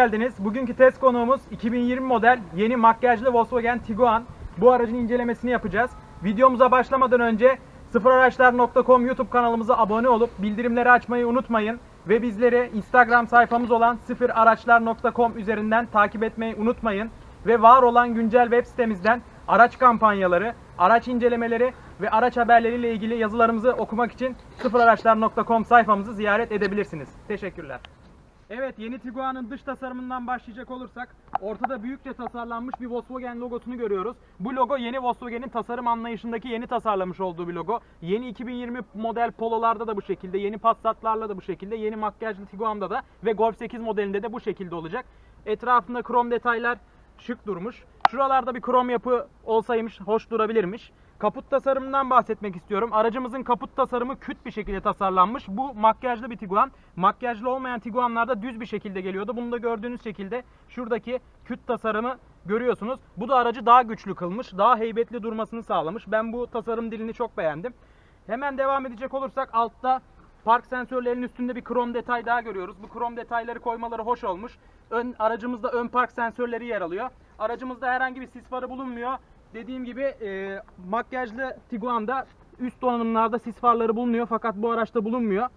Geldiniz. Bugünkü test konuğumuz 2020 model yeni makyajlı Volkswagen Tiguan. Bu aracın incelemesini yapacağız. Videomuza başlamadan önce Sıfıraraçlar.com YouTube kanalımıza abone olup bildirimleri açmayı unutmayın. Ve bizleri Instagram sayfamız olan sıfıraraçlar.com üzerinden takip etmeyi unutmayın. Ve var olan güncel web sitemizden araç kampanyaları, araç incelemeleri ve araç haberleriyle ilgili yazılarımızı okumak için sıfıraraçlar.com sayfamızı ziyaret edebilirsiniz. Teşekkürler. Evet yeni Tiguan'ın dış tasarımından başlayacak olursak ortada büyükçe tasarlanmış bir Volkswagen logosunu görüyoruz. Bu logo yeni Volkswagen'in tasarım anlayışındaki yeni tasarlamış olduğu bir logo. Yeni 2020 model Polo'larda da bu şekilde, yeni Passat'larla da bu şekilde, yeni makyajlı Tiguan'da da ve Golf 8 modelinde de bu şekilde olacak. Etrafında krom detaylar şık durmuş. Şuralarda bir krom yapı olsaymış hoş durabilirmiş. Kaput tasarımından bahsetmek istiyorum. Aracımızın kaput tasarımı küt bir şekilde tasarlanmış. Bu makyajlı bir Tiguan. Makyajlı olmayan Tiguan'larda düz bir şekilde geliyordu. Bunu da gördüğünüz şekilde şuradaki küt tasarımı görüyorsunuz. Bu da aracı daha güçlü kılmış, daha heybetli durmasını sağlamış. Ben bu tasarım dilini çok beğendim. Hemen devam edecek olursak altta park sensörlerinin üstünde bir krom detay daha görüyoruz. Bu krom detayları koymaları hoş olmuş. Ön, aracımızda ön park sensörleri yer alıyor. Aracımızda herhangi bir sis farı bulunmuyor. Dediğim gibi e, makyajlı Tiguan'da üst donanımlarda sis farları bulunuyor fakat bu araçta bulunmuyor.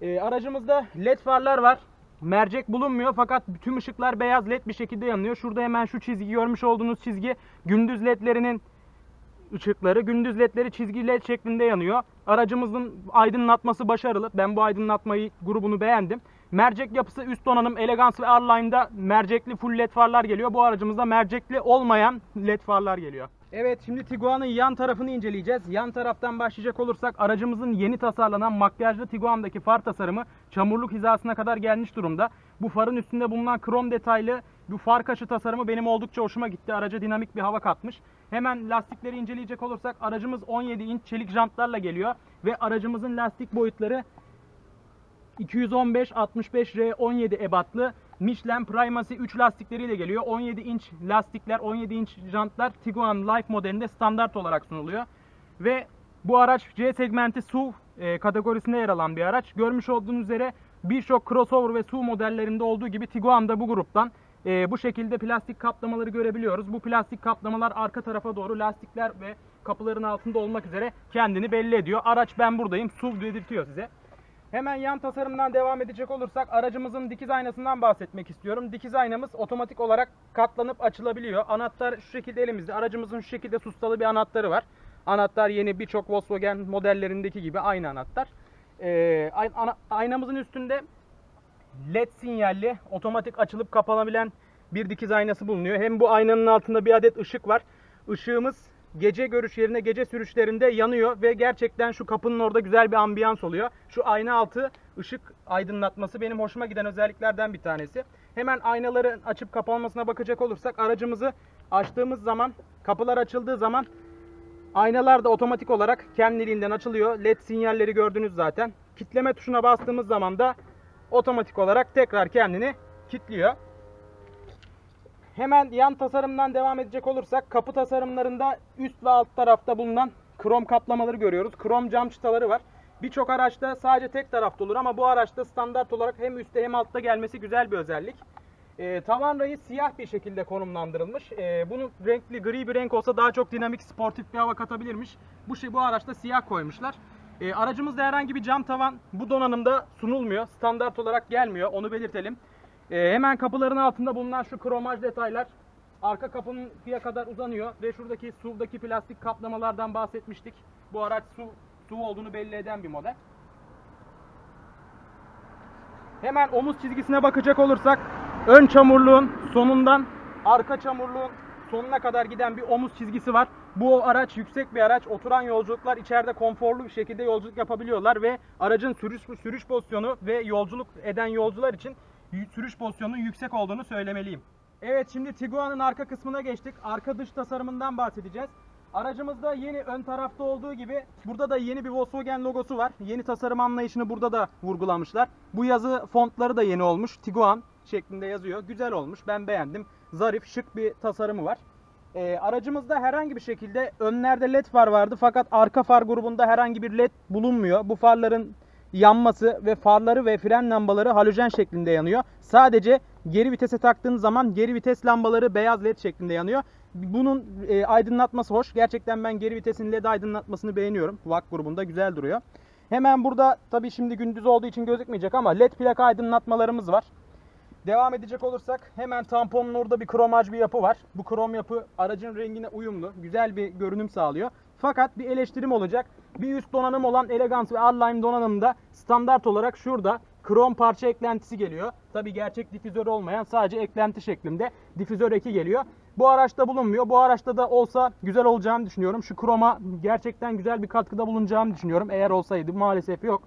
E, aracımızda led farlar var. Mercek bulunmuyor fakat tüm ışıklar beyaz led bir şekilde yanıyor. Şurada hemen şu çizgi görmüş olduğunuz çizgi gündüz ledlerinin ışıkları, gündüz ledleri çizgi led şeklinde yanıyor. Aracımızın aydınlatması başarılı. Ben bu aydınlatmayı grubunu beğendim. Mercek yapısı üst donanım Elegance ve R-Line'da mercekli full led farlar geliyor. Bu aracımızda mercekli olmayan led farlar geliyor. Evet şimdi Tiguan'ın yan tarafını inceleyeceğiz. Yan taraftan başlayacak olursak aracımızın yeni tasarlanan makyajlı Tiguan'daki far tasarımı çamurluk hizasına kadar gelmiş durumda. Bu farın üstünde bulunan krom detaylı bu far kaşı tasarımı benim oldukça hoşuma gitti. Araca dinamik bir hava katmış. Hemen lastikleri inceleyecek olursak aracımız 17 inç çelik jantlarla geliyor ve aracımızın lastik boyutları 215 65 R 17 ebatlı Michelin Primacy 3 lastikleriyle geliyor. 17 inç lastikler, 17 inç jantlar Tiguan Life modelinde standart olarak sunuluyor. Ve bu araç C segmenti SUV e, kategorisinde yer alan bir araç. Görmüş olduğunuz üzere birçok crossover ve SUV modellerinde olduğu gibi Tiguan da bu gruptan. E, bu şekilde plastik kaplamaları görebiliyoruz. Bu plastik kaplamalar arka tarafa doğru lastikler ve kapıların altında olmak üzere kendini belli ediyor. Araç ben buradayım SUV dedirtiyor size. Hemen yan tasarımdan devam edecek olursak aracımızın dikiz aynasından bahsetmek istiyorum. Dikiz aynamız otomatik olarak katlanıp açılabiliyor. Anahtar şu şekilde elimizde. Aracımızın şu şekilde sustalı bir anahtarı var. Anahtar yeni birçok Volkswagen modellerindeki gibi aynı anahtar. Ee, aynamızın üstünde LED sinyalli otomatik açılıp kapanabilen bir dikiz aynası bulunuyor. Hem bu aynanın altında bir adet ışık var. Işığımız gece görüş yerine gece sürüşlerinde yanıyor ve gerçekten şu kapının orada güzel bir ambiyans oluyor. Şu ayna altı ışık aydınlatması benim hoşuma giden özelliklerden bir tanesi. Hemen aynaların açıp kapanmasına bakacak olursak aracımızı açtığımız zaman kapılar açıldığı zaman Aynalar da otomatik olarak kendiliğinden açılıyor. LED sinyalleri gördünüz zaten. Kitleme tuşuna bastığımız zaman da otomatik olarak tekrar kendini kilitliyor. Hemen yan tasarımdan devam edecek olursak kapı tasarımlarında üst ve alt tarafta bulunan krom kaplamaları görüyoruz. Krom cam çıtaları var. Birçok araçta sadece tek tarafta olur ama bu araçta standart olarak hem üstte hem altta gelmesi güzel bir özellik. E, tavan rayı siyah bir şekilde konumlandırılmış. E, bunun renkli gri bir renk olsa daha çok dinamik, sportif bir hava katabilirmiş. Bu şey bu araçta siyah koymuşlar. E, aracımızda herhangi bir cam tavan bu donanımda sunulmuyor. Standart olarak gelmiyor. Onu belirtelim. E, hemen kapıların altında bulunan şu kromaj detaylar arka kapının kıya kadar uzanıyor ve şuradaki SUV'daki plastik kaplamalardan bahsetmiştik. Bu araç SUV, SUV olduğunu belli eden bir model. Hemen omuz çizgisine bakacak olursak ön çamurluğun sonundan arka çamurluğun sonuna kadar giden bir omuz çizgisi var. Bu araç yüksek bir araç. Oturan yolculuklar içeride konforlu bir şekilde yolculuk yapabiliyorlar ve aracın sürüş sürüş pozisyonu ve yolculuk eden yolcular için sürüş pozisyonunun yüksek olduğunu söylemeliyim. Evet şimdi Tiguan'ın arka kısmına geçtik. Arka dış tasarımından bahsedeceğiz. Aracımızda yeni ön tarafta olduğu gibi burada da yeni bir Volkswagen logosu var. Yeni tasarım anlayışını burada da vurgulamışlar. Bu yazı fontları da yeni olmuş. Tiguan şeklinde yazıyor. Güzel olmuş. Ben beğendim. Zarif, şık bir tasarımı var. Ee, aracımızda herhangi bir şekilde önlerde led far vardı fakat arka far grubunda herhangi bir led bulunmuyor. Bu farların yanması ve farları ve fren lambaları halojen şeklinde yanıyor. Sadece geri vitese taktığınız zaman geri vites lambaları beyaz led şeklinde yanıyor. Bunun e, aydınlatması hoş. Gerçekten ben geri vitesin led aydınlatmasını beğeniyorum. VAK grubunda güzel duruyor. Hemen burada tabii şimdi gündüz olduğu için gözükmeyecek ama led plaka aydınlatmalarımız var. Devam edecek olursak hemen tamponun orada bir kromaj bir yapı var. Bu krom yapı aracın rengine uyumlu, güzel bir görünüm sağlıyor. Fakat bir eleştirim olacak. Bir üst donanım olan Elegance ve R-Line donanımda standart olarak şurada krom parça eklentisi geliyor. Tabi gerçek difüzör olmayan sadece eklenti şeklinde difüzör eki geliyor. Bu araçta bulunmuyor. Bu araçta da olsa güzel olacağını düşünüyorum. Şu kroma gerçekten güzel bir katkıda bulunacağını düşünüyorum. Eğer olsaydı maalesef yok.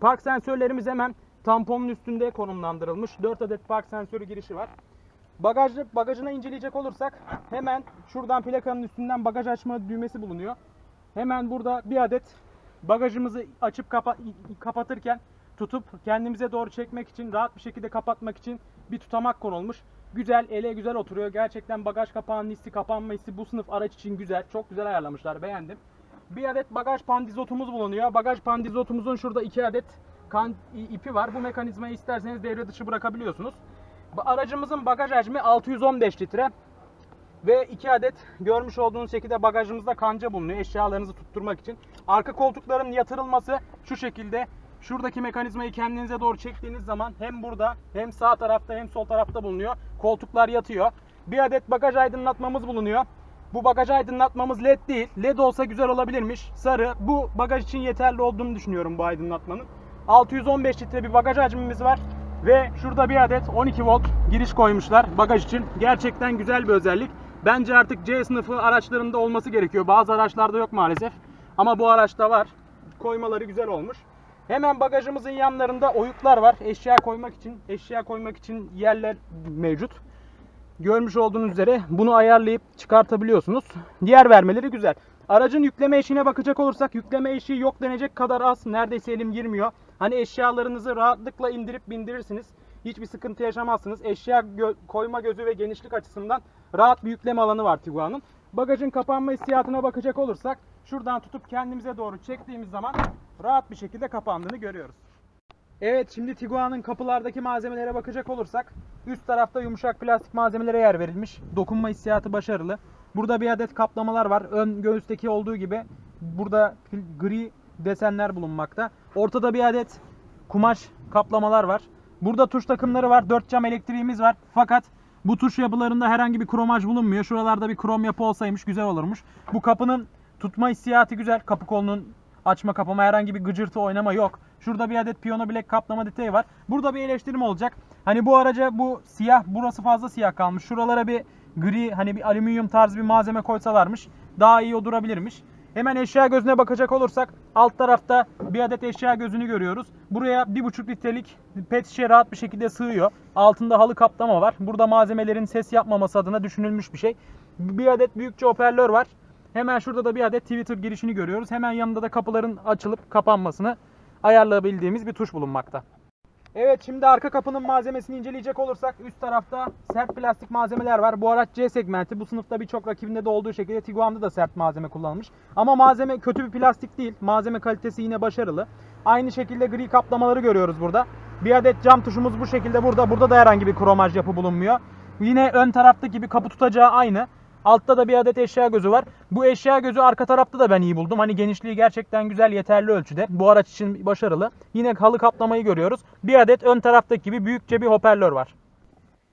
Park sensörlerimiz hemen tamponun üstünde konumlandırılmış. 4 adet park sensörü girişi var. Bagajlı, bagajına inceleyecek olursak hemen şuradan plakanın üstünden bagaj açma düğmesi bulunuyor. Hemen burada bir adet bagajımızı açıp kapa- kapatırken tutup kendimize doğru çekmek için rahat bir şekilde kapatmak için bir tutamak konulmuş. Güzel, ele güzel oturuyor. Gerçekten bagaj kapağının hissi, kapanma hissi bu sınıf araç için güzel. Çok güzel ayarlamışlar, beğendim. Bir adet bagaj pandizotumuz bulunuyor. Bagaj pandizotumuzun şurada iki adet kan ipi var. Bu mekanizmayı isterseniz devre dışı bırakabiliyorsunuz. Aracımızın bagaj hacmi 615 litre. Ve iki adet görmüş olduğunuz şekilde bagajımızda kanca bulunuyor eşyalarınızı tutturmak için. Arka koltukların yatırılması şu şekilde. Şuradaki mekanizmayı kendinize doğru çektiğiniz zaman hem burada hem sağ tarafta hem sol tarafta bulunuyor. Koltuklar yatıyor. Bir adet bagaj aydınlatmamız bulunuyor. Bu bagaj aydınlatmamız led değil. Led olsa güzel olabilirmiş. Sarı. Bu bagaj için yeterli olduğunu düşünüyorum bu aydınlatmanın. 615 litre bir bagaj hacmimiz var. Ve şurada bir adet 12 volt giriş koymuşlar bagaj için. Gerçekten güzel bir özellik. Bence artık C sınıfı araçlarında olması gerekiyor. Bazı araçlarda yok maalesef. Ama bu araçta var. Koymaları güzel olmuş. Hemen bagajımızın yanlarında oyuklar var. Eşya koymak için, eşya koymak için yerler mevcut. Görmüş olduğunuz üzere bunu ayarlayıp çıkartabiliyorsunuz. Diğer vermeleri güzel. Aracın yükleme eşiğine bakacak olursak yükleme eşiği yok denecek kadar az. Neredeyse elim girmiyor. Hani eşyalarınızı rahatlıkla indirip bindirirsiniz. Hiçbir sıkıntı yaşamazsınız. Eşya gö- koyma gözü ve genişlik açısından rahat bir yükleme alanı var Tiguan'ın. Bagajın kapanma hissiyatına bakacak olursak şuradan tutup kendimize doğru çektiğimiz zaman rahat bir şekilde kapandığını görüyoruz. Evet şimdi Tiguan'ın kapılardaki malzemelere bakacak olursak üst tarafta yumuşak plastik malzemelere yer verilmiş. Dokunma hissiyatı başarılı. Burada bir adet kaplamalar var. Ön göğüsteki olduğu gibi burada gri desenler bulunmakta. Ortada bir adet kumaş kaplamalar var. Burada tuş takımları var. 4 cam elektriğimiz var. Fakat bu tuş yapılarında herhangi bir kromaj bulunmuyor. Şuralarda bir krom yapı olsaymış güzel olurmuş. Bu kapının tutma hissiyatı güzel. Kapı kolunun açma kapama herhangi bir gıcırtı oynama yok. Şurada bir adet piyano bilek kaplama detayı var. Burada bir eleştirim olacak. Hani bu araca bu siyah burası fazla siyah kalmış. Şuralara bir gri hani bir alüminyum tarzı bir malzeme koysalarmış daha iyi durabilirmiş. Hemen eşya gözüne bakacak olursak alt tarafta bir adet eşya gözünü görüyoruz. Buraya 1,5 litrelik pet şişe rahat bir şekilde sığıyor. Altında halı kaplama var. Burada malzemelerin ses yapmaması adına düşünülmüş bir şey. Bir adet büyükçe hoparlör var. Hemen şurada da bir adet Twitter girişini görüyoruz. Hemen yanında da kapıların açılıp kapanmasını ayarlayabildiğimiz bir tuş bulunmakta. Evet şimdi arka kapının malzemesini inceleyecek olursak üst tarafta sert plastik malzemeler var. Bu araç C segmenti. Bu sınıfta birçok rakibinde de olduğu şekilde Tiguan'da da sert malzeme kullanılmış. Ama malzeme kötü bir plastik değil. Malzeme kalitesi yine başarılı. Aynı şekilde gri kaplamaları görüyoruz burada. Bir adet cam tuşumuz bu şekilde burada. Burada da herhangi bir kromaj yapı bulunmuyor. Yine ön taraftaki gibi kapı tutacağı aynı. Altta da bir adet eşya gözü var. Bu eşya gözü arka tarafta da ben iyi buldum. Hani genişliği gerçekten güzel, yeterli ölçüde. Bu araç için başarılı. Yine halı kaplamayı görüyoruz. Bir adet ön taraftaki gibi büyükçe bir hoparlör var.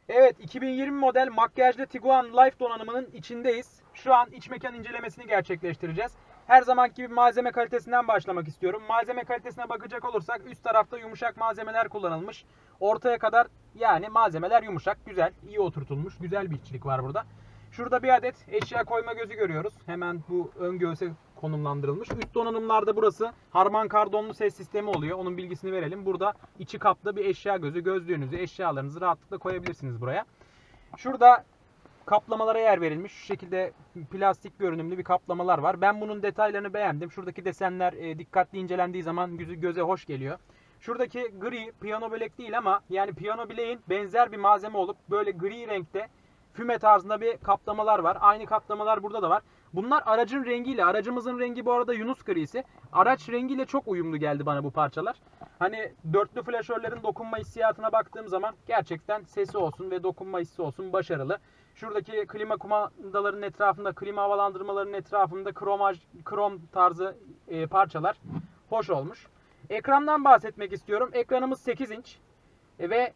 Evet, 2020 model makyajlı Tiguan Life donanımının içindeyiz. Şu an iç mekan incelemesini gerçekleştireceğiz. Her zamanki gibi malzeme kalitesinden başlamak istiyorum. Malzeme kalitesine bakacak olursak üst tarafta yumuşak malzemeler kullanılmış. Ortaya kadar yani malzemeler yumuşak, güzel, iyi oturtulmuş. Güzel bir işçilik var burada. Şurada bir adet eşya koyma gözü görüyoruz. Hemen bu ön göğse konumlandırılmış. Üst donanımlarda burası Harman Kardonlu ses sistemi oluyor. Onun bilgisini verelim. Burada içi kaplı bir eşya gözü. Gözlüğünüzü, eşyalarınızı rahatlıkla koyabilirsiniz buraya. Şurada kaplamalara yer verilmiş. Şu şekilde plastik görünümlü bir kaplamalar var. Ben bunun detaylarını beğendim. Şuradaki desenler e, dikkatli incelendiği zaman gözü göze hoş geliyor. Şuradaki gri piyano bilek değil ama yani piyano bileğin benzer bir malzeme olup böyle gri renkte füme tarzında bir kaplamalar var. Aynı kaplamalar burada da var. Bunlar aracın rengiyle, aracımızın rengi bu arada Yunus grisi. Araç rengiyle çok uyumlu geldi bana bu parçalar. Hani dörtlü flaşörlerin dokunma hissiyatına baktığım zaman gerçekten sesi olsun ve dokunma hissi olsun başarılı. Şuradaki klima kumandalarının etrafında, klima havalandırmalarının etrafında kromaj, krom tarzı e, parçalar hoş olmuş. Ekrandan bahsetmek istiyorum. Ekranımız 8 inç e, ve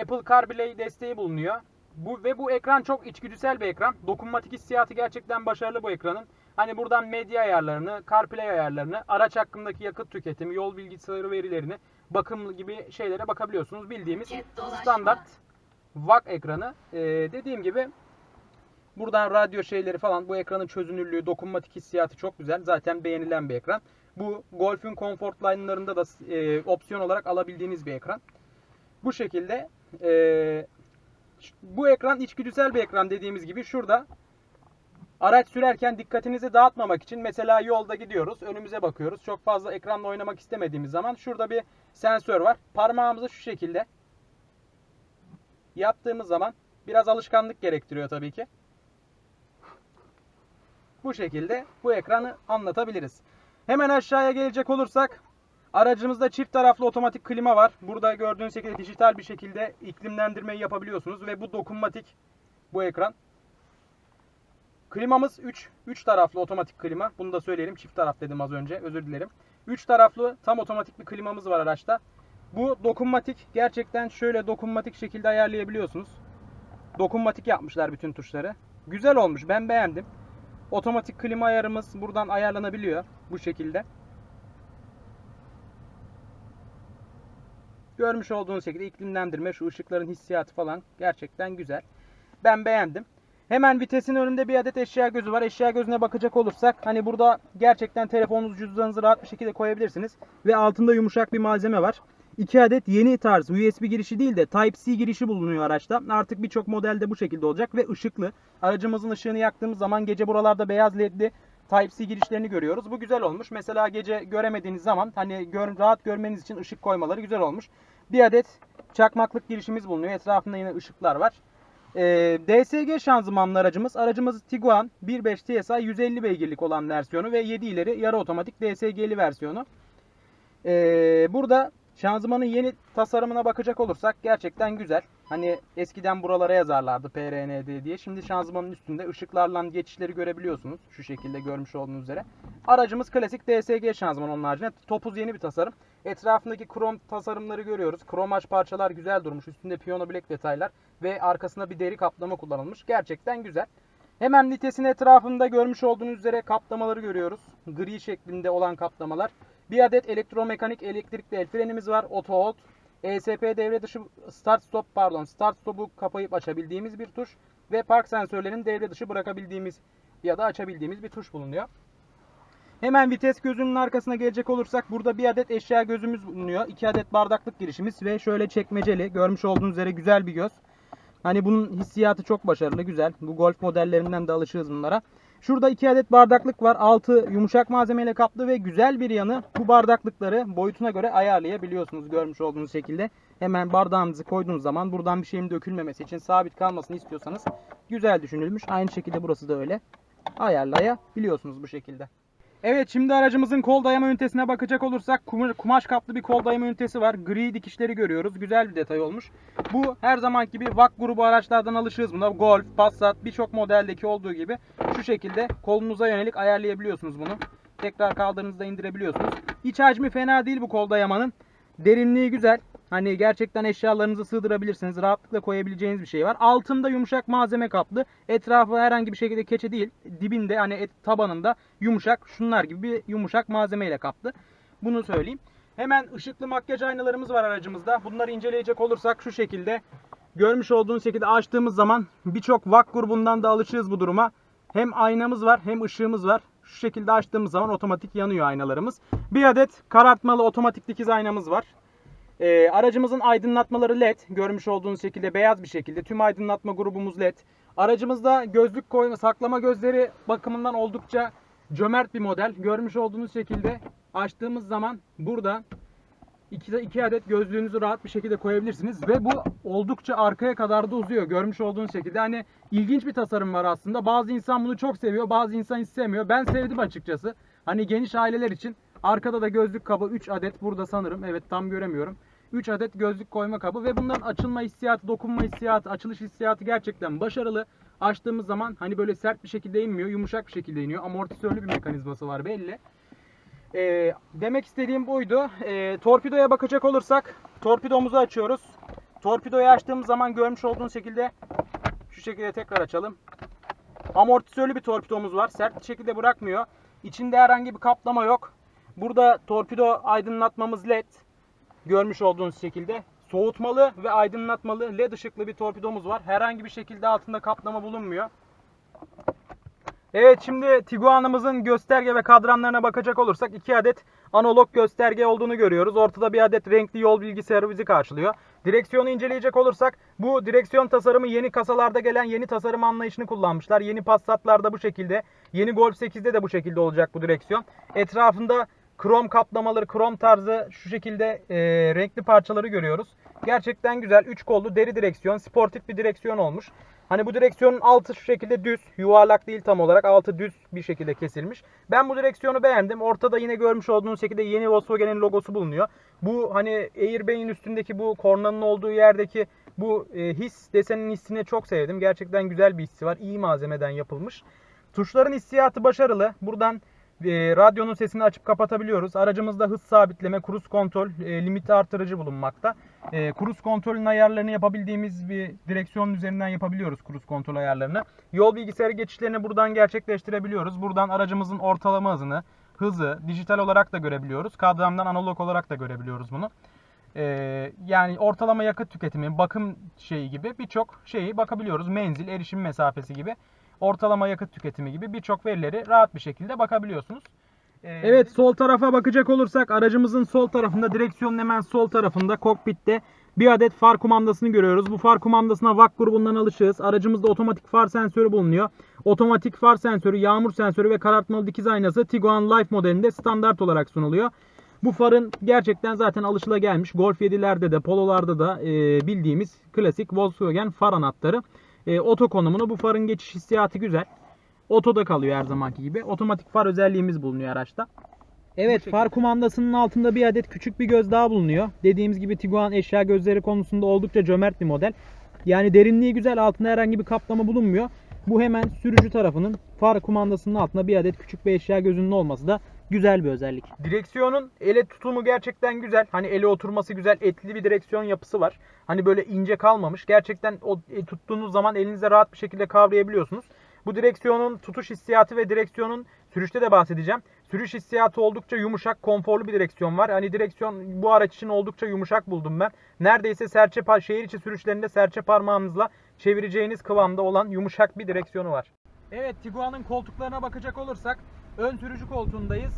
Apple CarPlay desteği bulunuyor. Bu ve bu ekran çok içgüdüsel bir ekran. Dokunmatik hissiyatı gerçekten başarılı bu ekranın. Hani buradan medya ayarlarını, CarPlay ayarlarını, araç hakkındaki yakıt tüketimi, yol bilgisayarı verilerini, bakım gibi şeylere bakabiliyorsunuz. Bildiğimiz standart VAC ekranı. Ee, dediğim gibi buradan radyo şeyleri falan bu ekranın çözünürlüğü, dokunmatik hissiyatı çok güzel. Zaten beğenilen bir ekran. Bu Golf'ün Comfort Line'larında da e, opsiyon olarak alabildiğiniz bir ekran. Bu şekilde e, bu ekran içgüdüsel bir ekran dediğimiz gibi şurada. Araç sürerken dikkatinizi dağıtmamak için mesela yolda gidiyoruz önümüze bakıyoruz. Çok fazla ekranla oynamak istemediğimiz zaman şurada bir sensör var. Parmağımızı şu şekilde yaptığımız zaman biraz alışkanlık gerektiriyor tabii ki. Bu şekilde bu ekranı anlatabiliriz. Hemen aşağıya gelecek olursak Aracımızda çift taraflı otomatik klima var. Burada gördüğünüz şekilde dijital bir şekilde iklimlendirmeyi yapabiliyorsunuz ve bu dokunmatik bu ekran. Klimamız 3 3 taraflı otomatik klima. Bunu da söyleyelim. Çift taraf dedim az önce. Özür dilerim. 3 taraflı tam otomatik bir klimamız var araçta. Bu dokunmatik. Gerçekten şöyle dokunmatik şekilde ayarlayabiliyorsunuz. Dokunmatik yapmışlar bütün tuşları. Güzel olmuş. Ben beğendim. Otomatik klima ayarımız buradan ayarlanabiliyor bu şekilde. Görmüş olduğunuz şekilde iklimlendirme, şu ışıkların hissiyatı falan gerçekten güzel. Ben beğendim. Hemen vitesin önünde bir adet eşya gözü var. Eşya gözüne bakacak olursak hani burada gerçekten telefonunuzu cüzdanınızı rahat bir şekilde koyabilirsiniz. Ve altında yumuşak bir malzeme var. 2 adet yeni tarz USB girişi değil de Type-C girişi bulunuyor araçta. Artık birçok modelde bu şekilde olacak ve ışıklı. Aracımızın ışığını yaktığımız zaman gece buralarda beyaz ledli Type-C girişlerini görüyoruz. Bu güzel olmuş. Mesela gece göremediğiniz zaman hani gör, rahat görmeniz için ışık koymaları güzel olmuş. Bir adet çakmaklık girişimiz bulunuyor. Etrafında yine ışıklar var. Ee, DSG şanzımanlı aracımız. Aracımız Tiguan 1.5 TSI 150 beygirlik olan versiyonu ve 7 ileri yarı otomatik DSG'li versiyonu. Ee, burada şanzımanın yeni tasarımına bakacak olursak gerçekten güzel. Hani eskiden buralara yazarlardı PRND diye. Şimdi şanzımanın üstünde ışıklarla geçişleri görebiliyorsunuz. Şu şekilde görmüş olduğunuz üzere. Aracımız klasik DSG şanzıman onun haricinde. Topuz yeni bir tasarım. Etrafındaki krom tasarımları görüyoruz. Kromaj parçalar güzel durmuş. Üstünde piyano bilek detaylar ve arkasında bir deri kaplama kullanılmış. Gerçekten güzel. Hemen vitesin etrafında görmüş olduğunuz üzere kaplamaları görüyoruz. Gri şeklinde olan kaplamalar. Bir adet elektromekanik elektrikli el frenimiz var. Auto hold. ESP devre dışı start stop pardon start stop'u kapayıp açabildiğimiz bir tuş ve park sensörlerini devre dışı bırakabildiğimiz ya da açabildiğimiz bir tuş bulunuyor. Hemen vites gözünün arkasına gelecek olursak burada bir adet eşya gözümüz bulunuyor. 2 adet bardaklık girişimiz ve şöyle çekmeceli. Görmüş olduğunuz üzere güzel bir göz. Hani bunun hissiyatı çok başarılı, güzel. Bu golf modellerinden de alışığız bunlara. Şurada 2 adet bardaklık var. Altı yumuşak malzemeyle kaplı ve güzel bir yanı bu bardaklıkları boyutuna göre ayarlayabiliyorsunuz görmüş olduğunuz şekilde. Hemen bardağınızı koyduğunuz zaman buradan bir şeyin dökülmemesi için sabit kalmasını istiyorsanız güzel düşünülmüş. Aynı şekilde burası da öyle. Ayarlayabiliyorsunuz bu şekilde. Evet şimdi aracımızın kol dayama ünitesine bakacak olursak kum- kumaş kaplı bir kol dayama ünitesi var. Gri dikişleri görüyoruz. Güzel bir detay olmuş. Bu her zaman gibi VAK grubu araçlardan alışığız buna. Golf, Passat birçok modeldeki olduğu gibi şu şekilde kolunuza yönelik ayarlayabiliyorsunuz bunu. Tekrar kaldırdığınızda indirebiliyorsunuz. İç hacmi fena değil bu kol dayamanın. Derinliği güzel. Hani gerçekten eşyalarınızı sığdırabilirsiniz. Rahatlıkla koyabileceğiniz bir şey var. Altında yumuşak malzeme kaplı. Etrafı herhangi bir şekilde keçe değil. Dibinde hani et, tabanında yumuşak şunlar gibi bir yumuşak malzemeyle kaplı. Bunu söyleyeyim. Hemen ışıklı makyaj aynalarımız var aracımızda. Bunları inceleyecek olursak şu şekilde. Görmüş olduğunuz şekilde açtığımız zaman birçok VAK grubundan da alışığız bu duruma. Hem aynamız var hem ışığımız var. Şu şekilde açtığımız zaman otomatik yanıyor aynalarımız. Bir adet karartmalı otomatik dikiz aynamız var. Ee, aracımızın aydınlatmaları LED. Görmüş olduğunuz şekilde beyaz bir şekilde. Tüm aydınlatma grubumuz LED. Aracımızda gözlük koyma, saklama gözleri bakımından oldukça cömert bir model. Görmüş olduğunuz şekilde açtığımız zaman burada iki, iki adet gözlüğünüzü rahat bir şekilde koyabilirsiniz ve bu oldukça arkaya kadar da uzuyor. Görmüş olduğunuz şekilde hani ilginç bir tasarım var aslında. Bazı insan bunu çok seviyor, bazı insan hiç sevmiyor. Ben sevdim açıkçası. Hani geniş aileler için arkada da gözlük kabı 3 adet burada sanırım. Evet tam göremiyorum. 3 adet gözlük koyma kabı ve bunların açılma hissiyatı, dokunma hissiyatı, açılış hissiyatı gerçekten başarılı. Açtığımız zaman hani böyle sert bir şekilde inmiyor, yumuşak bir şekilde iniyor. Amortisörlü bir mekanizması var belli. Ee, demek istediğim buydu. Ee, torpidoya bakacak olursak torpidomuzu açıyoruz. Torpidoyu açtığımız zaman görmüş olduğunuz şekilde şu şekilde tekrar açalım. Amortisörlü bir torpidomuz var. Sert bir şekilde bırakmıyor. İçinde herhangi bir kaplama yok. Burada torpido aydınlatmamız led. Görmüş olduğunuz şekilde. Soğutmalı ve aydınlatmalı led ışıklı bir torpidomuz var. Herhangi bir şekilde altında kaplama bulunmuyor. Evet şimdi Tiguan'ımızın gösterge ve kadranlarına bakacak olursak iki adet analog gösterge olduğunu görüyoruz. Ortada bir adet renkli yol bilgisayarı bizi karşılıyor. Direksiyonu inceleyecek olursak bu direksiyon tasarımı yeni kasalarda gelen yeni tasarım anlayışını kullanmışlar. Yeni Passat'larda bu şekilde, yeni Golf 8'de de bu şekilde olacak bu direksiyon. Etrafında krom kaplamaları, krom tarzı şu şekilde e, renkli parçaları görüyoruz. Gerçekten güzel. 3 kollu deri direksiyon, sportif bir direksiyon olmuş. Hani bu direksiyonun altı şu şekilde düz, yuvarlak değil tam olarak. Altı düz bir şekilde kesilmiş. Ben bu direksiyonu beğendim. Ortada yine görmüş olduğunuz şekilde yeni Volkswagen'in logosu bulunuyor. Bu hani airbag'in üstündeki bu kornanın olduğu yerdeki bu e, his desenin hissini çok sevdim. Gerçekten güzel bir hissi var. İyi malzemeden yapılmış. Tuşların hissiyatı başarılı. Buradan e, radyonun sesini açıp kapatabiliyoruz. Aracımızda hız sabitleme, kruz kontrol, e, limit artırıcı bulunmakta. E, kruz kontrolün ayarlarını yapabildiğimiz bir direksiyonun üzerinden yapabiliyoruz kruz kontrol ayarlarını. Yol bilgisayarı geçişlerini buradan gerçekleştirebiliyoruz. Buradan aracımızın ortalama hızını, hızı dijital olarak da görebiliyoruz. Kadrandan analog olarak da görebiliyoruz bunu. E, yani ortalama yakıt tüketimi, bakım şeyi gibi birçok şeyi bakabiliyoruz. Menzil, erişim mesafesi gibi ortalama yakıt tüketimi gibi birçok verileri rahat bir şekilde bakabiliyorsunuz. Ee, Evet sol tarafa bakacak olursak aracımızın sol tarafında direksiyonun hemen sol tarafında kokpitte bir adet far kumandasını görüyoruz. Bu far kumandasına VAK grubundan alışığız. Aracımızda otomatik far sensörü bulunuyor. Otomatik far sensörü, yağmur sensörü ve karartmalı dikiz aynası Tiguan Life modelinde standart olarak sunuluyor. Bu farın gerçekten zaten alışılagelmiş. Golf 7'lerde de Polo'larda da e, bildiğimiz klasik Volkswagen far anahtarı. E, oto konumunu bu farın geçiş hissiyatı güzel. Otoda kalıyor her zamanki gibi. Otomatik far özelliğimiz bulunuyor araçta. Evet far kumandasının altında bir adet küçük bir göz daha bulunuyor. Dediğimiz gibi Tiguan eşya gözleri konusunda oldukça cömert bir model. Yani derinliği güzel altında herhangi bir kaplama bulunmuyor. Bu hemen sürücü tarafının far kumandasının altında bir adet küçük bir eşya gözünün olması da güzel bir özellik. Direksiyonun ele tutumu gerçekten güzel. Hani ele oturması güzel. Etli bir direksiyon yapısı var. Hani böyle ince kalmamış. Gerçekten o e, tuttuğunuz zaman elinize rahat bir şekilde kavrayabiliyorsunuz. Bu direksiyonun tutuş hissiyatı ve direksiyonun sürüşte de bahsedeceğim. Sürüş hissiyatı oldukça yumuşak, konforlu bir direksiyon var. Hani direksiyon bu araç için oldukça yumuşak buldum ben. Neredeyse serçe şehir içi sürüşlerinde serçe parmağınızla çevireceğiniz kıvamda olan yumuşak bir direksiyonu var. Evet Tiguan'ın koltuklarına bakacak olursak ön sürücü koltuğundayız.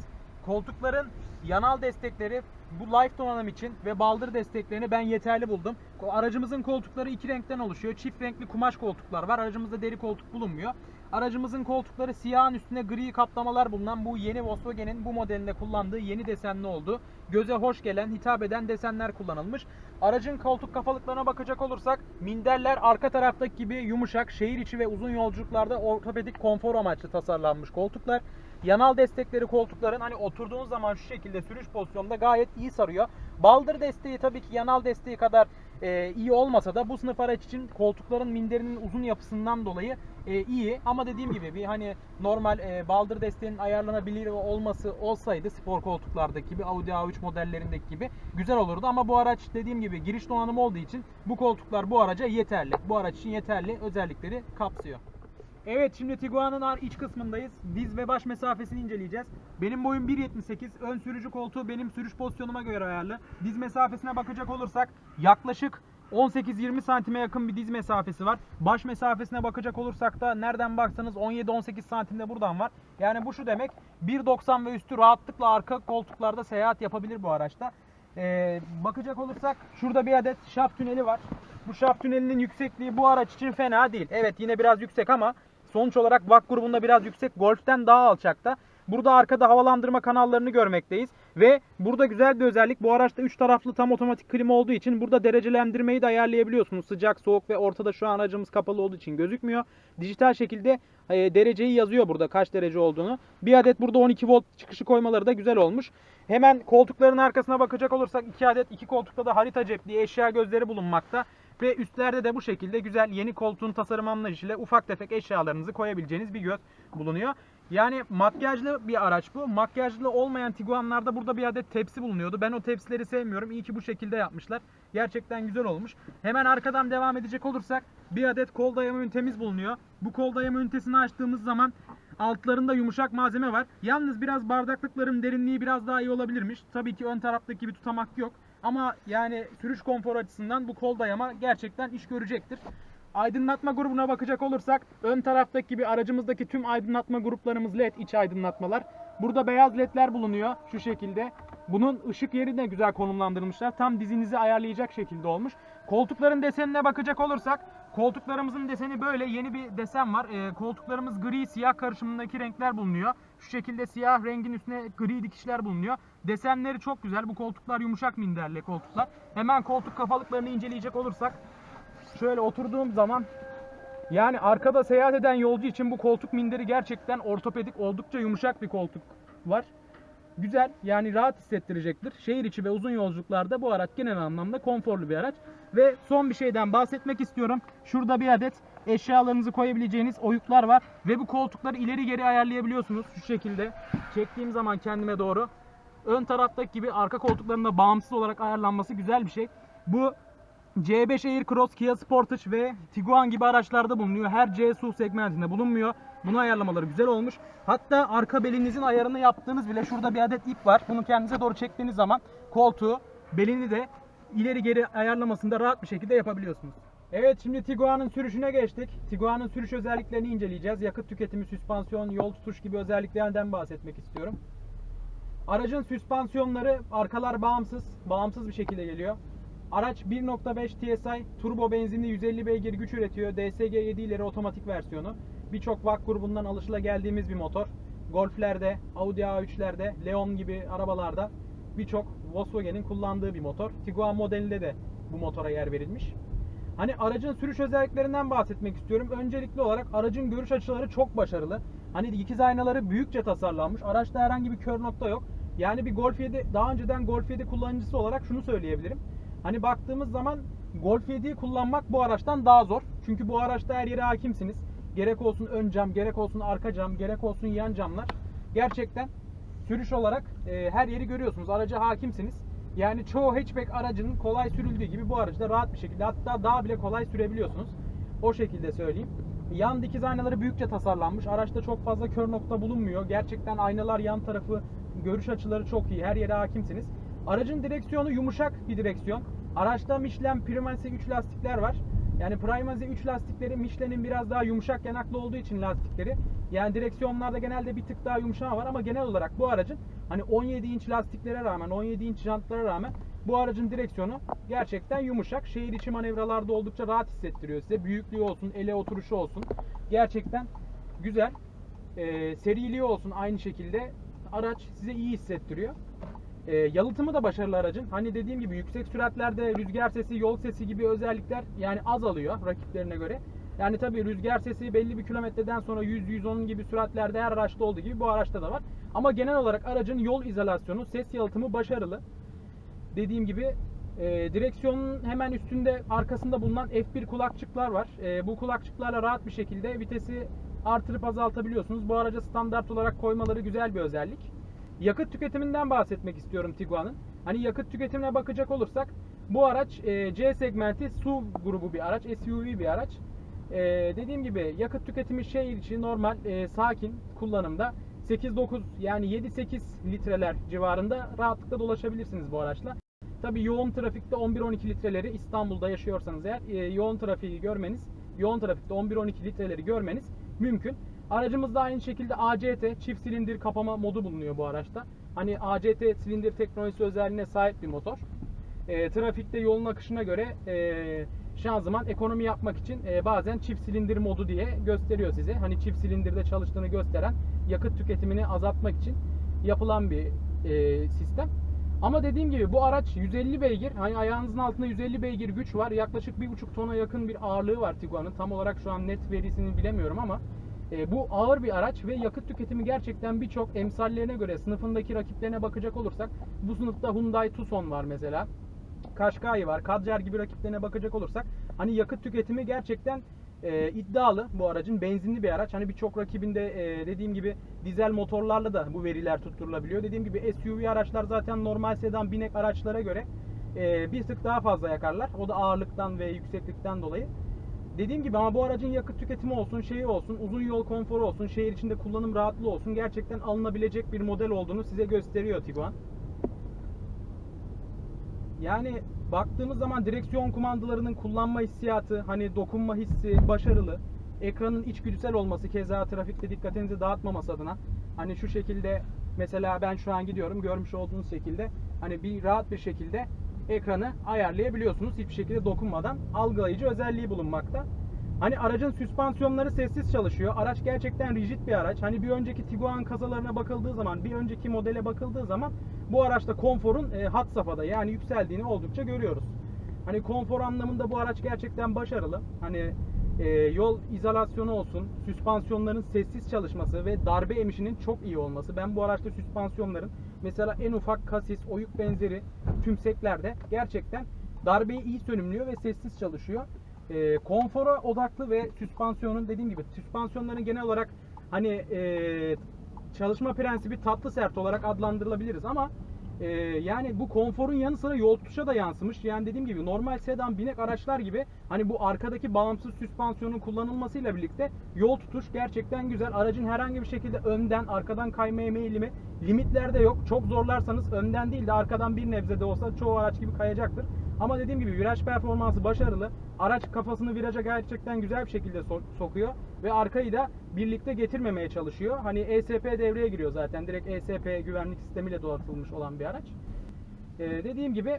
Koltukların yanal destekleri bu life donanım için ve baldır desteklerini ben yeterli buldum. Aracımızın koltukları iki renkten oluşuyor. Çift renkli kumaş koltuklar var. Aracımızda deri koltuk bulunmuyor. Aracımızın koltukları siyahın üstüne gri kaplamalar bulunan bu yeni Volkswagen'in bu modelinde kullandığı yeni desenli oldu. Göze hoş gelen, hitap eden desenler kullanılmış. Aracın koltuk kafalıklarına bakacak olursak minderler arka taraftaki gibi yumuşak, şehir içi ve uzun yolculuklarda ortopedik konfor amaçlı tasarlanmış koltuklar. Yanal destekleri koltukların hani oturduğunuz zaman şu şekilde sürüş pozisyonunda gayet iyi sarıyor. Baldır desteği tabii ki yanal desteği kadar e, iyi olmasa da bu sınıf araç için koltukların minderinin uzun yapısından dolayı e, iyi. Ama dediğim gibi bir hani normal e, baldır desteğinin ayarlanabilir olması olsaydı spor koltuklardaki gibi Audi A3 modellerindeki gibi güzel olurdu. Ama bu araç dediğim gibi giriş donanımı olduğu için bu koltuklar bu araca yeterli. Bu araç için yeterli özellikleri kapsıyor. Evet şimdi Tiguan'ın iç kısmındayız. Diz ve baş mesafesini inceleyeceğiz. Benim boyum 1.78. Ön sürücü koltuğu benim sürüş pozisyonuma göre ayarlı. Diz mesafesine bakacak olursak yaklaşık 18-20 santime yakın bir diz mesafesi var. Baş mesafesine bakacak olursak da nereden baksanız 17-18 santimde buradan var. Yani bu şu demek 1.90 ve üstü rahatlıkla arka koltuklarda seyahat yapabilir bu araçta. Ee, bakacak olursak şurada bir adet şaft tüneli var. Bu şaft tünelinin yüksekliği bu araç için fena değil. Evet yine biraz yüksek ama sonuç olarak VAK grubunda biraz yüksek. Golf'ten daha alçakta. Burada arkada havalandırma kanallarını görmekteyiz. Ve burada güzel bir özellik. Bu araçta 3 taraflı tam otomatik klima olduğu için burada derecelendirmeyi de ayarlayabiliyorsunuz. Sıcak, soğuk ve ortada şu an aracımız kapalı olduğu için gözükmüyor. Dijital şekilde e, dereceyi yazıyor burada kaç derece olduğunu. Bir adet burada 12 volt çıkışı koymaları da güzel olmuş. Hemen koltukların arkasına bakacak olursak iki adet iki koltukta da harita cepli eşya gözleri bulunmakta. Ve üstlerde de bu şekilde güzel yeni koltuğun tasarım anlayışıyla ufak tefek eşyalarınızı koyabileceğiniz bir göz bulunuyor. Yani makyajlı bir araç bu. Makyajlı olmayan Tiguan'larda burada bir adet tepsi bulunuyordu. Ben o tepsileri sevmiyorum. İyi ki bu şekilde yapmışlar. Gerçekten güzel olmuş. Hemen arkadan devam edecek olursak bir adet kol dayama ünitemiz bulunuyor. Bu kol dayama ünitesini açtığımız zaman altlarında yumuşak malzeme var. Yalnız biraz bardaklıkların derinliği biraz daha iyi olabilirmiş. Tabii ki ön taraftaki gibi tutamak yok. Ama yani sürüş konforu açısından bu kol dayama gerçekten iş görecektir. Aydınlatma grubuna bakacak olursak ön taraftaki gibi aracımızdaki tüm aydınlatma gruplarımız led iç aydınlatmalar. Burada beyaz ledler bulunuyor şu şekilde. Bunun ışık yeri de güzel konumlandırılmışlar. Tam dizinizi ayarlayacak şekilde olmuş. Koltukların desenine bakacak olursak koltuklarımızın deseni böyle yeni bir desen var. Ee, koltuklarımız gri siyah karışımındaki renkler bulunuyor. Şu şekilde siyah rengin üstüne gri dikişler bulunuyor. Desenleri çok güzel. Bu koltuklar yumuşak minderli koltuklar. Hemen koltuk kafalıklarını inceleyecek olursak şöyle oturduğum zaman yani arkada seyahat eden yolcu için bu koltuk minderi gerçekten ortopedik oldukça yumuşak bir koltuk var. Güzel yani rahat hissettirecektir. Şehir içi ve uzun yolculuklarda bu araç genel anlamda konforlu bir araç. Ve son bir şeyden bahsetmek istiyorum. Şurada bir adet eşyalarınızı koyabileceğiniz oyuklar var. Ve bu koltukları ileri geri ayarlayabiliyorsunuz şu şekilde. Çektiğim zaman kendime doğru. Ön taraftaki gibi arka koltukların da bağımsız olarak ayarlanması güzel bir şey. Bu C5 Aircross, Kia Sportage ve Tiguan gibi araçlarda bulunuyor. Her C SUV segmentinde bulunmuyor. Bunu ayarlamaları güzel olmuş. Hatta arka belinizin ayarını yaptığınız bile şurada bir adet ip var. Bunu kendinize doğru çektiğiniz zaman koltuğu, belini de ileri geri ayarlamasını da rahat bir şekilde yapabiliyorsunuz. Evet şimdi Tiguan'ın sürüşüne geçtik. Tiguan'ın sürüş özelliklerini inceleyeceğiz. Yakıt tüketimi, süspansiyon, yol tutuş gibi özelliklerden bahsetmek istiyorum. Aracın süspansiyonları arkalar bağımsız, bağımsız bir şekilde geliyor. Araç 1.5 TSI turbo benzinli 150 beygir güç üretiyor. DSG 7 ileri otomatik versiyonu. Birçok VAK grubundan alışıla geldiğimiz bir motor. Golf'lerde, Audi A3'lerde, Leon gibi arabalarda birçok Volkswagen'in kullandığı bir motor. Tiguan modelinde de bu motora yer verilmiş. Hani aracın sürüş özelliklerinden bahsetmek istiyorum. Öncelikli olarak aracın görüş açıları çok başarılı. Hani ikiz aynaları büyükçe tasarlanmış. Araçta herhangi bir kör nokta yok. Yani bir Golf 7 daha önceden Golf 7 kullanıcısı olarak şunu söyleyebilirim. Hani baktığımız zaman Golf 7'yi kullanmak bu araçtan daha zor. Çünkü bu araçta her yere hakimsiniz. Gerek olsun ön cam, gerek olsun arka cam, gerek olsun yan camlar. Gerçekten sürüş olarak e, her yeri görüyorsunuz. Araca hakimsiniz. Yani çoğu hatchback aracının kolay sürüldüğü gibi bu aracı da rahat bir şekilde hatta daha bile kolay sürebiliyorsunuz. O şekilde söyleyeyim. Yan dikiz aynaları büyükçe tasarlanmış. Araçta çok fazla kör nokta bulunmuyor. Gerçekten aynalar yan tarafı, görüş açıları çok iyi. Her yere hakimsiniz. Aracın direksiyonu yumuşak bir direksiyon. Araçta Michelin Primacy 3 lastikler var. Yani Primacy 3 lastikleri Michelin'in biraz daha yumuşak yanaklı olduğu için lastikleri. Yani direksiyonlarda genelde bir tık daha yumuşama var ama genel olarak bu aracın hani 17 inç lastiklere rağmen, 17 inç jantlara rağmen bu aracın direksiyonu gerçekten yumuşak. Şehir içi manevralarda oldukça rahat hissettiriyor size. Büyüklüğü olsun, ele oturuşu olsun. Gerçekten güzel. Ee, seriliği olsun aynı şekilde. Araç size iyi hissettiriyor. E, yalıtımı da başarılı aracın. Hani dediğim gibi yüksek süratlerde rüzgar sesi, yol sesi gibi özellikler yani az alıyor rakiplerine göre. Yani tabii rüzgar sesi belli bir kilometreden sonra 100-110 gibi süratlerde her araçta olduğu gibi bu araçta da var. Ama genel olarak aracın yol izolasyonu, ses yalıtımı başarılı. Dediğim gibi e, direksiyonun hemen üstünde arkasında bulunan F1 kulakçıklar var. E, bu kulakçıklarla rahat bir şekilde vitesi artırıp azaltabiliyorsunuz. Bu araca standart olarak koymaları güzel bir özellik. Yakıt tüketiminden bahsetmek istiyorum Tiguan'ın. Hani yakıt tüketimine bakacak olursak bu araç e, C segmenti SUV grubu bir araç, SUV bir araç. E, dediğim gibi yakıt tüketimi şehir içi normal, e, sakin kullanımda 8-9 yani 7-8 litreler civarında rahatlıkla dolaşabilirsiniz bu araçla. Tabii yoğun trafikte 11-12 litreleri İstanbul'da yaşıyorsanız eğer e, yoğun trafiği görmeniz, yoğun trafikte 11-12 litreleri görmeniz mümkün. Aracımızda aynı şekilde ACT çift silindir kapama modu bulunuyor bu araçta. Hani ACT silindir teknolojisi özelliğine sahip bir motor. E, trafikte yolun akışına göre e, şanzıman ekonomi yapmak için e, bazen çift silindir modu diye gösteriyor size. Hani çift silindirde çalıştığını gösteren yakıt tüketimini azaltmak için yapılan bir e, sistem. Ama dediğim gibi bu araç 150 beygir. Hani ayağınızın altında 150 beygir güç var. Yaklaşık 1,5 tona yakın bir ağırlığı var Tiguan'ın. Tam olarak şu an net verisini bilemiyorum ama e, bu ağır bir araç ve yakıt tüketimi gerçekten birçok emsallerine göre sınıfındaki rakiplerine bakacak olursak bu sınıfta Hyundai Tucson var mesela. Kaşkai var, Kadjar gibi rakiplerine bakacak olursak hani yakıt tüketimi gerçekten e, iddialı bu aracın. Benzinli bir araç. Hani birçok rakibinde e, dediğim gibi dizel motorlarla da bu veriler tutturulabiliyor. Dediğim gibi SUV araçlar zaten normal sedan binek araçlara göre e, bir tık daha fazla yakarlar. O da ağırlıktan ve yükseklikten dolayı. Dediğim gibi ama bu aracın yakıt tüketimi olsun, şeyi olsun, uzun yol konforu olsun, şehir içinde kullanım rahatlığı olsun gerçekten alınabilecek bir model olduğunu size gösteriyor Tiguan. Yani baktığımız zaman direksiyon kumandalarının kullanma hissiyatı, hani dokunma hissi başarılı. Ekranın içgüdüsel olması keza trafikte dikkatinizi dağıtmaması adına. Hani şu şekilde mesela ben şu an gidiyorum görmüş olduğunuz şekilde hani bir rahat bir şekilde ekranı ayarlayabiliyorsunuz hiçbir şekilde dokunmadan algılayıcı özelliği bulunmakta. Hani aracın süspansiyonları sessiz çalışıyor. Araç gerçekten rigid bir araç. Hani bir önceki Tiguan kasalarına bakıldığı zaman, bir önceki modele bakıldığı zaman bu araçta konforun e, hat safhada yani yükseldiğini oldukça görüyoruz. Hani konfor anlamında bu araç gerçekten başarılı. Hani e, yol izolasyonu olsun, süspansiyonların sessiz çalışması ve darbe emişinin çok iyi olması. Ben bu araçta süspansiyonların mesela en ufak kasis, oyuk benzeri tümseklerde gerçekten darbeyi iyi sönümlüyor ve sessiz çalışıyor. E, konfora odaklı ve süspansiyonun dediğim gibi süspansiyonların genel olarak hani e, çalışma prensibi tatlı sert olarak adlandırılabiliriz ama e, yani bu konforun yanı sıra yol tutuşa da yansımış. Yani dediğim gibi normal sedan binek araçlar gibi hani bu arkadaki bağımsız süspansiyonun kullanılmasıyla birlikte yol tutuş gerçekten güzel. Aracın herhangi bir şekilde önden arkadan kaymaya meyilimi limitlerde yok. Çok zorlarsanız önden değil de arkadan bir nebze de olsa çoğu araç gibi kayacaktır. Ama dediğim gibi viraj performansı başarılı. Araç kafasını viraja gerçekten güzel bir şekilde so- sokuyor ve arkayı da birlikte getirmemeye çalışıyor. Hani ESP devreye giriyor zaten. Direkt ESP güvenlik sistemiyle donatılmış olan bir araç. Ee, dediğim gibi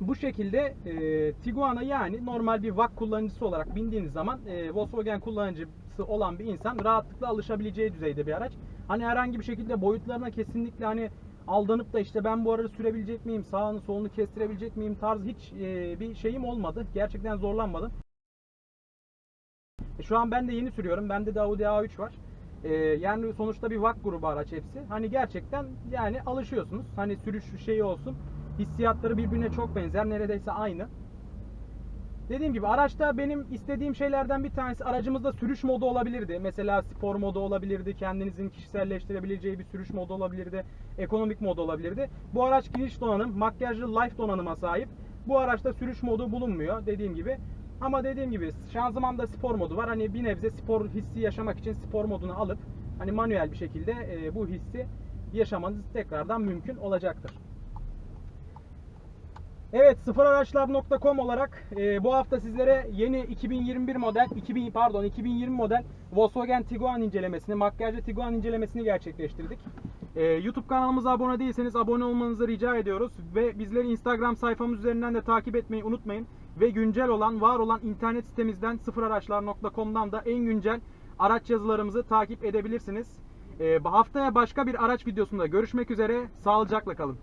bu şekilde e, Tiguan'a yani normal bir VAK kullanıcısı olarak bindiğiniz zaman e, Volkswagen kullanıcısı olan bir insan rahatlıkla alışabileceği düzeyde bir araç. Hani herhangi bir şekilde boyutlarına kesinlikle hani aldanıp da işte ben bu aracı sürebilecek miyim, sağını solunu kestirebilecek miyim tarzı hiç e, bir şeyim olmadı. Gerçekten zorlanmadım. E, Şu an ben de yeni sürüyorum. Bende de Audi A3 var. E, yani sonuçta bir VAK grubu araç hepsi. Hani gerçekten yani alışıyorsunuz. Hani sürüş şeyi olsun. Hissiyatları birbirine çok benzer. Neredeyse aynı. Dediğim gibi araçta benim istediğim şeylerden bir tanesi aracımızda sürüş modu olabilirdi. Mesela spor modu olabilirdi. Kendinizin kişiselleştirebileceği bir sürüş modu olabilirdi. Ekonomik modu olabilirdi. Bu araç giriş donanım, makyajlı life donanıma sahip. Bu araçta sürüş modu bulunmuyor dediğim gibi. Ama dediğim gibi şanzımanda spor modu var. Hani bir nebze spor hissi yaşamak için spor modunu alıp hani manuel bir şekilde e, bu hissi yaşamanız tekrardan mümkün olacaktır. Evet sıfıraraçlar.com olarak e, bu hafta sizlere yeni 2021 model 2000 pardon 2020 model Volkswagen Tiguan incelemesini, makyajlı Tiguan incelemesini gerçekleştirdik. E, YouTube kanalımıza abone değilseniz abone olmanızı rica ediyoruz ve bizleri Instagram sayfamız üzerinden de takip etmeyi unutmayın ve güncel olan, var olan internet sitemizden sıfıraraçlar.com'dan da en güncel araç yazılarımızı takip edebilirsiniz. E, haftaya başka bir araç videosunda görüşmek üzere. Sağlıcakla kalın.